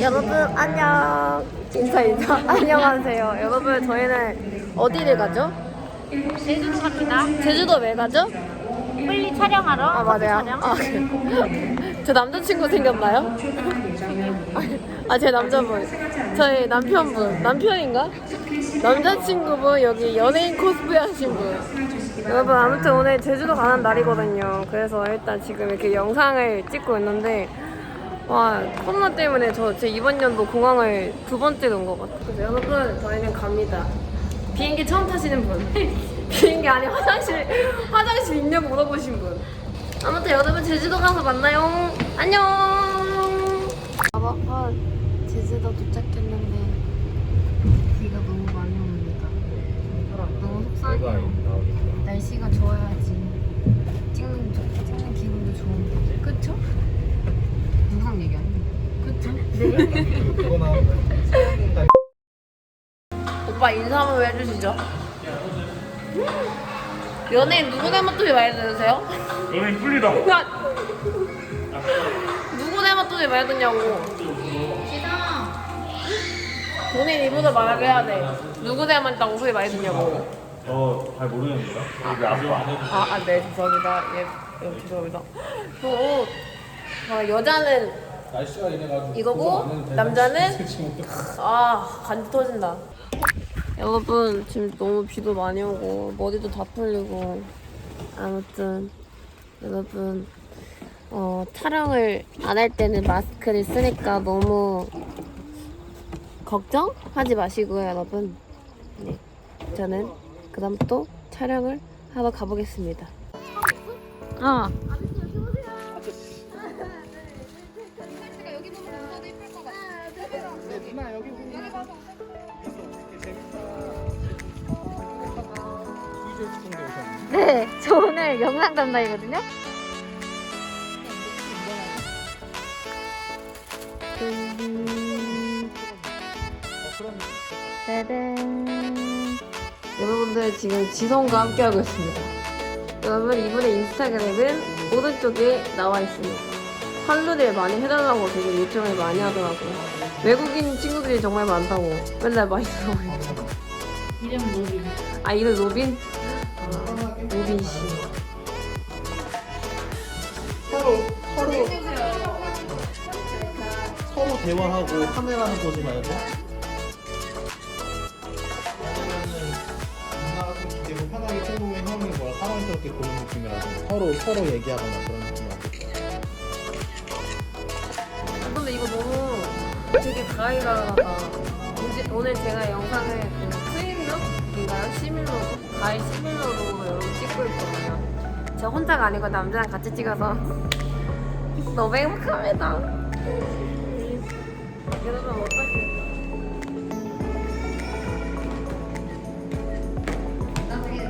여러분 안녕 인사 인사 안녕하세요 여러분 저희는 어디를 가죠? 제주도 갑니다. 제주도 왜 가죠? 빨리 촬영하러. 아 맞아요 촬영. 아, 제 남자친구 생겼나요? 아 제 남자분 저희 남편분 남편인가? 남자친구분 여기 연예인 코스프레 하신 분 여러분 아무튼 오늘 제주도 가는 날이거든요 그래서 일단 지금 이렇게 영상을 찍고 있는데 와 코로나 때문에 저 제 이번 연도 공항을 두 번째 온것 같아요. 그래서 여러분? 저희는 갑니다. 비행기 처음 타시는 분. 비행기 안에 화장실 화장실 있냐고 물어보신 분. 아무튼 여러분 제주도 가서 만나요. 안녕! 아빠가 제주도 도착했는데 비가 너무 많이 옵니다. 너무 속상해요. 날씨가 좋아야지. 찍는, 찍는 기분도 좋은데. 그쵸? 영상 얘기하는 그쵸? 그거 나오네. 오빠 인사 한번 해주시죠 연예인 누구 닮았더니 많이 들으세요? 연예인 뚫리다. 야! 누구 닮았더니 많이 듣냐고 본인 입으로 말하게 해야 돼 누구 닮았다고 소리 많이 듣냐고 어, 잘 모르겠는데. 여기 아빠. 아, 아, 네, 죄송합니다. 예, 예 죄송합니다. 또, 어, 여자는 날씨가 이래가지고. 이거고, 남자는, 아, 간지 터진다. 여러분, 지금 너무 비도 많이 오고, 머리도 다 풀리고, 아무튼, 여러분, 어, 촬영을 안 할 때는 마스크를 쓰니까 너무 걱정하지 마시고요, 여러분. 네, 저는 그다음 또 촬영을 하러 가보겠습니다. 어. 네, 저 오늘 영상 담당이거든요. 짜잔. 여러분들 지금 지성과 함께하고 있습니다. 여러분 이분의 인스타그램은 오른쪽에 나와 있습니다. 할루를 많이 해달라고 되게 요청을 많이 하더라고요. 외국인 친구들이 정말 많다고 맨날 많이 들어오고 이름 로빈. 아 이름 로빈? 아, 로빈 씨. 서로 서로 서로 대화하고 카메라는 보지 말고. 왜냐면은 누나가 좀 기대고 편하게 친구면 형이 뭐야 사랑스럽게 보는 느낌이라서 서로 서로 얘기하거나 그런 느낌이라서. 아, 근데 이거 너무 되게 가이가하다. 이제 오늘 제가 영상을 그 트윈룩인가요? 시밀로도? 가이 시밀로도 여러분 찍고 있거든요. 저 혼자가 아니고 남자랑 같이 찍어서 너무 행복합니다. 여러분 어떡해?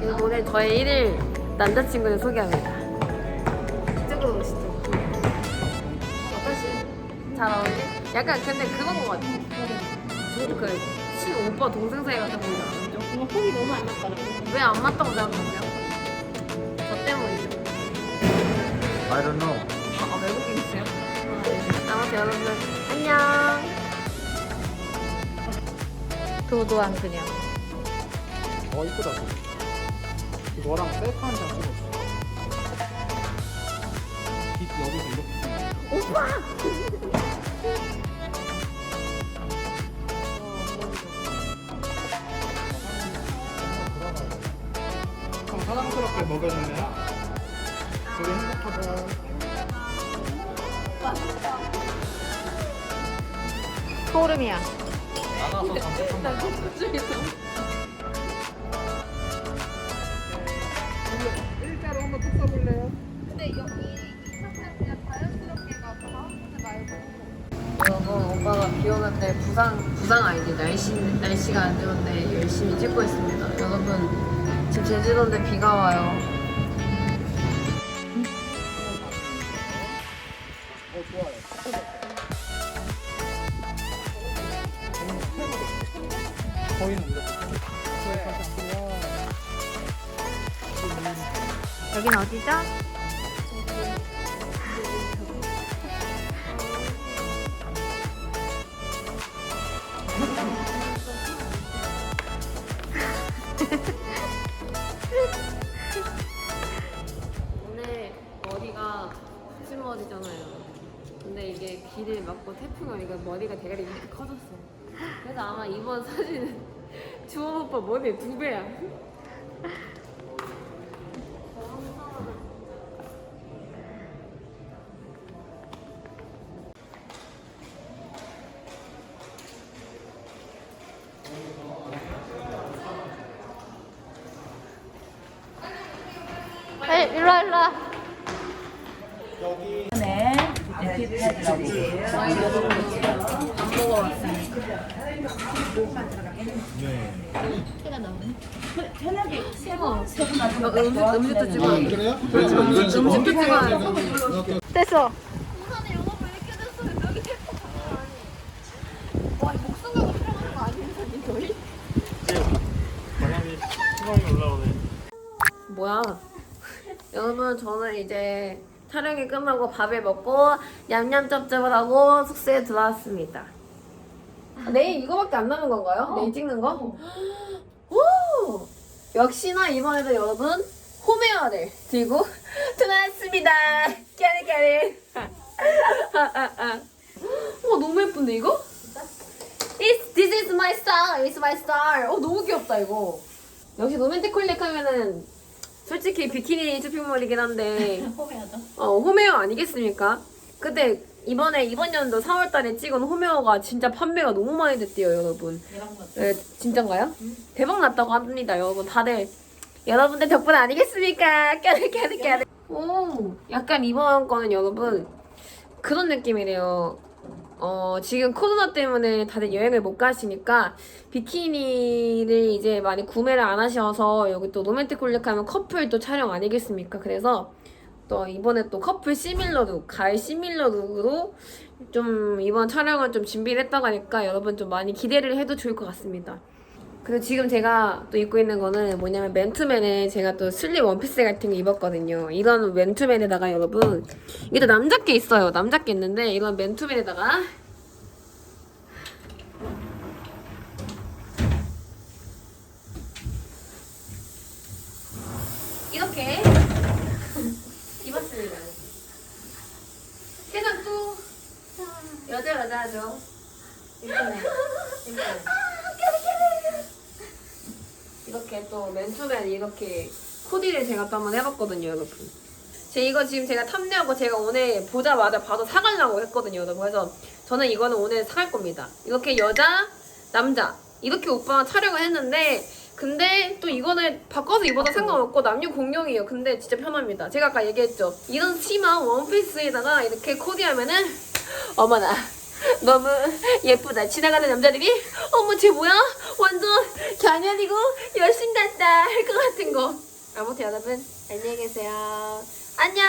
그리고 오늘 저의 1일 남자친구를 소개합니다. 이쪽으로 오시죠. 어떠시? 잘 어울리? 약간 근데 그건 것 같아. 저그 친 오빠 동생 사이 같은 분이? 이거 폼이 너무 안 맞더라고. 왜안 맞다고 생각하세요? 저 때문이죠. I don't know. 아, 아, 외국인이세요? 아, 네. 아무튼 여러분 안녕. 도도한 그냥. 어 이쁘다. 이거랑 셀카 한 장 찍었어. 빛 여기서 이렇게. 오빠! 사랑스럽게 먹여주네. 되게 행복하다. 소름이야. 나가서 단체판 일자로 한번 뚝 써볼래요? 여러분 오빠가 비 오는데 부상 부상 아니지 날씨 날씨가 안 좋은데 열심히 찍고 있습니다. 여러분 지금 제주도인데 비가 와요. 여긴 어디죠? 길을 막고 태풍 오니까 머리가 대가리 이렇게 커졌어. 그래서 아마 이번 사진은 주원 오빠 머리 두 배야. 에이, 일로 와, 일로 와. 됐어. 뭐야? 여러분 저는 이제 촬영이 끝나고 밥을 먹고 냠냠짭짭을 하고 숙소에 들어왔습니다. 아, 내일 이거밖에 안 남은 건가요? 내일 찍는 거? 오! 역시나 이번에도 여러분 홈웨어를 들고 들어왔습니다. 까리까리. 와 너무 예쁜데 이거? It's, this is my star. It's my star. 어 너무 귀엽다 이거. 역시 로맨틱 콜렉 하면은 솔직히 비키니 쇼핑몰이긴 한데 어 홈웨어 아니겠습니까? 근데 이번에 이번 연도 4월달에 찍은 홈웨어가 진짜 판매가 너무 많이 됐대요 여러분. 네, 진짠가요? 대박 났다고 합니다 여러분. 다들 여러분들 덕분 아니겠습니까? 까르까르까르. 오, 약간 이번 거는 여러분 그런 느낌이래요. 어, 지금 코로나 때문에 다들 여행을 못 가시니까 비키니를 이제 많이 구매를 안 하셔서 여기 또 로맨틱 콜렉 하면 커플 또 촬영 아니겠습니까? 그래서 또 이번에 또 커플 시밀러 룩, 가을 시밀러 룩으로 좀 이번 촬영을 좀 준비를 했다고 하니까 여러분 좀 많이 기대를 해도 좋을 것 같습니다. 그리고 지금 제가 또 입고 있는 거는 뭐냐면 맨투맨에 제가 또 슬립 원피스 같은 거 입었거든요. 이런 맨투맨에다가 여러분 이게 또 남자께 있어요. 남자께 있는데 이런 맨투맨에다가 이렇게 입었습니다. 세상 또 여자 여자죠. 이쁘네. 이쁘네. 이렇게 또 맨투맨 이렇게 코디를 제가 또 한번 해봤거든요, 여러분. 제 이거 지금 제가 탐내하고 제가 오늘 보자마자 바로 사가려고 했거든요, 여러분. 그래서 저는 이거는 오늘 사갈 겁니다. 이렇게 여자, 남자 이렇게 오빠가 촬영을 했는데 근데 또 이거는 바꿔서 입어도 상관없고 남녀 공용이에요. 근데 진짜 편합니다. 제가 아까 얘기했죠. 이런 치마 원피스에다가 이렇게 코디하면은 어머나 너무 예쁘다. 지나가는 남자들이 어머 쟤 뭐야? 완전 장년이고 여신 같다 할 것 같은 거. 아무튼 여러분 안녕히 계세요. 안녕.